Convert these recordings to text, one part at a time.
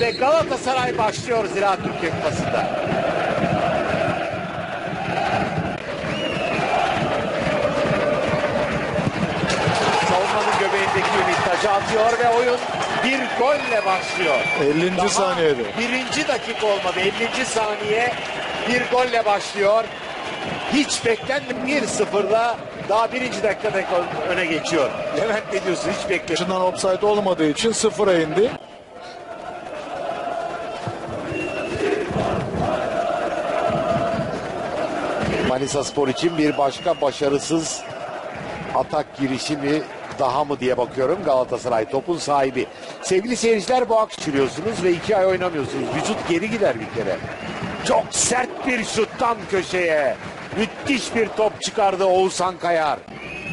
ve Galatasaray başlıyor Ziraat Türkiye Kupası'nda. Savunmanın göbeğindeki ümit taca atıyor ve oyun bir golle başlıyor. 50. Daha saniyede. Birinci dakika olmadı. 50. saniye bir golle başlıyor. Hiç beklenmedim 1-0'la daha birinci dakikada öne geçiyor. Levent ne diyorsun? Hiç beklemedim. Başından offside olmadığı için sıfıra indi. Manisa Spor için bir başka başarısız atak girişimi daha mı diye bakıyorum. Galatasaray topun sahibi. Sevgili seyirciler bu akşam sürüyorsunuz ve iki ay oynamıyorsunuz. Vücut geri gider bir kere. Çok sert bir şuttan köşeye. Müthiş bir top çıkardı Oğuzhan Kayar.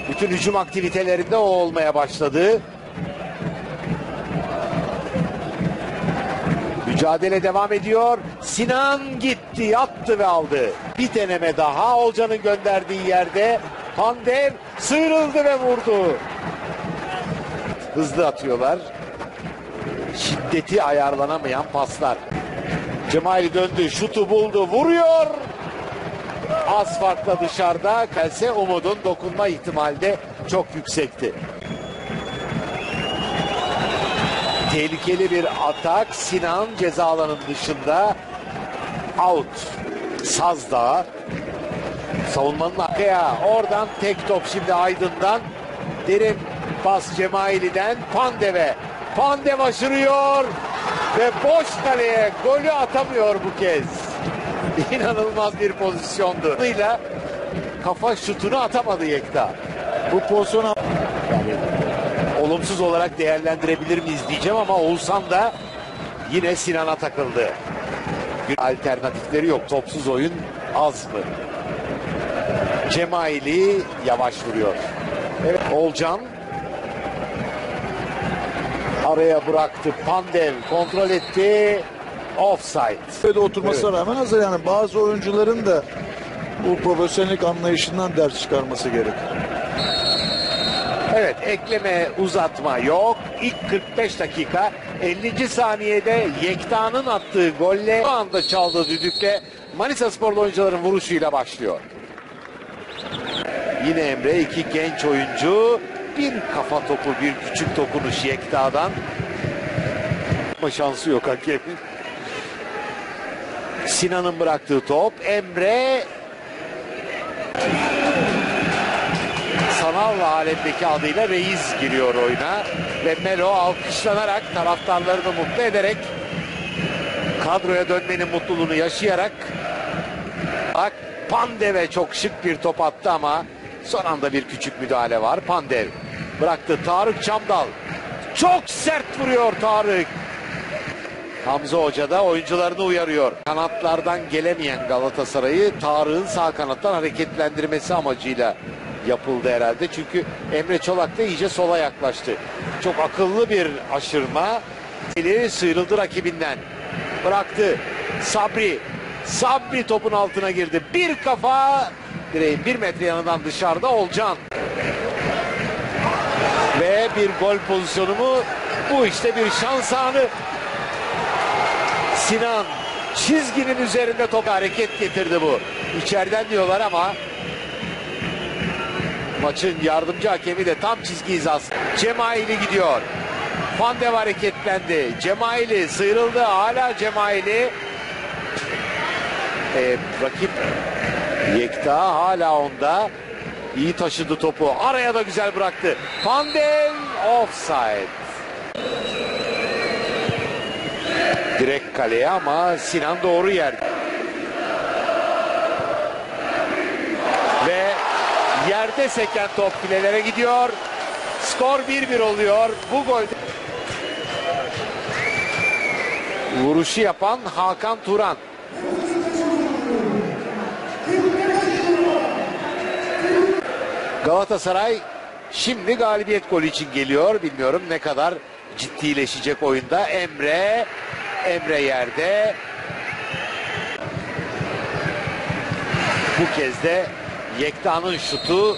Bütün hücum aktivitelerinde o olmaya başladı. Mücadele devam ediyor. Sinan gitti, attı ve aldı. Bir deneme daha Olcan'ın gönderdiği yerde. Pandev sıyrıldı ve vurdu. Hızlı atıyorlar. Şiddeti ayarlanamayan paslar. Cemali döndü, şutu buldu, vuruyor. Az dışarıda Kelse Umut'un dokunma ihtimali de çok yüksekti. Tehlikeli bir atak. Sinan ceza alanının dışında. Out. Sazda. Savunmanın arkaya. Oradan tek top şimdi Aydın'dan. Derin pas Cemaili'den Pandev'e. Pandev aşırıyor. Ve boş kaleye golü atamıyor bu kez. İnanılmaz bir pozisyondu. Kafa şutunu atamadı Yekta. Bu pozisyona olumsuz olarak değerlendirebilir miyiz diyeceğim ama Oğuzhan da yine Sinan'a takıldı. Alternatifleri yok. Topsuz oyun az mı? Cemaili yavaş vuruyor. Evet Olcan araya bıraktı. Pandev kontrol etti. Offside. böyle oturmasına rağmen hazır yani bazı oyuncuların da bu profesyonellik anlayışından ders çıkarması gerek. Evet ekleme uzatma yok. İlk 45 dakika 50. saniyede Yekta'nın attığı golle o anda çaldığı düdükle Manisa Sporlu oyuncuların vuruşuyla başlıyor. Yine Emre iki genç oyuncu bir kafa topu bir küçük dokunuş Yekta'dan. Ama şansı yok hakemin. Sinan'ın bıraktığı top Emre sanal alemdeki adıyla Reis giriyor oyuna ve Melo alkışlanarak taraftarlarını mutlu ederek kadroya dönmenin mutluluğunu yaşayarak bak Pandev'e çok şık bir top attı ama son anda bir küçük müdahale var. Pandev bıraktı Tarık Çamdal. Çok sert vuruyor Tarık. Hamza Hoca da oyuncularını uyarıyor. Kanatlardan gelemeyen Galatasaray'ı Tarık'ın sağ kanattan hareketlendirmesi amacıyla yapıldı herhalde. Çünkü Emre Çolak da iyice sola yaklaştı. Çok akıllı bir aşırma. Eli sıyrıldı rakibinden. Bıraktı. Sabri. Sabri topun altına girdi. Bir kafa direğin bir metre yanından dışarıda Olcan. Ve bir gol pozisyonu mu? Bu işte bir şans anı. Sinan çizginin üzerinde top hareket getirdi bu. İçeriden diyorlar ama maçın yardımcı hakemi de tam çizgi hizası. Cemaili gidiyor. Pandev hareketlendi. Cemaili sıyrıldı. Hala Cemaili. Ee, rakip Yekta hala onda. İyi taşıdı topu. Araya da güzel bıraktı. Pandev offside. Direkt kaleye ama Sinan doğru yer. Yerde seken top filelere gidiyor. Skor 1-1 oluyor. Bu gol Vuruşu yapan Hakan Turan. Galatasaray şimdi galibiyet golü için geliyor. Bilmiyorum ne kadar ciddileşecek oyunda. Emre, Emre yerde. Bu kez de Yekta'nın şutu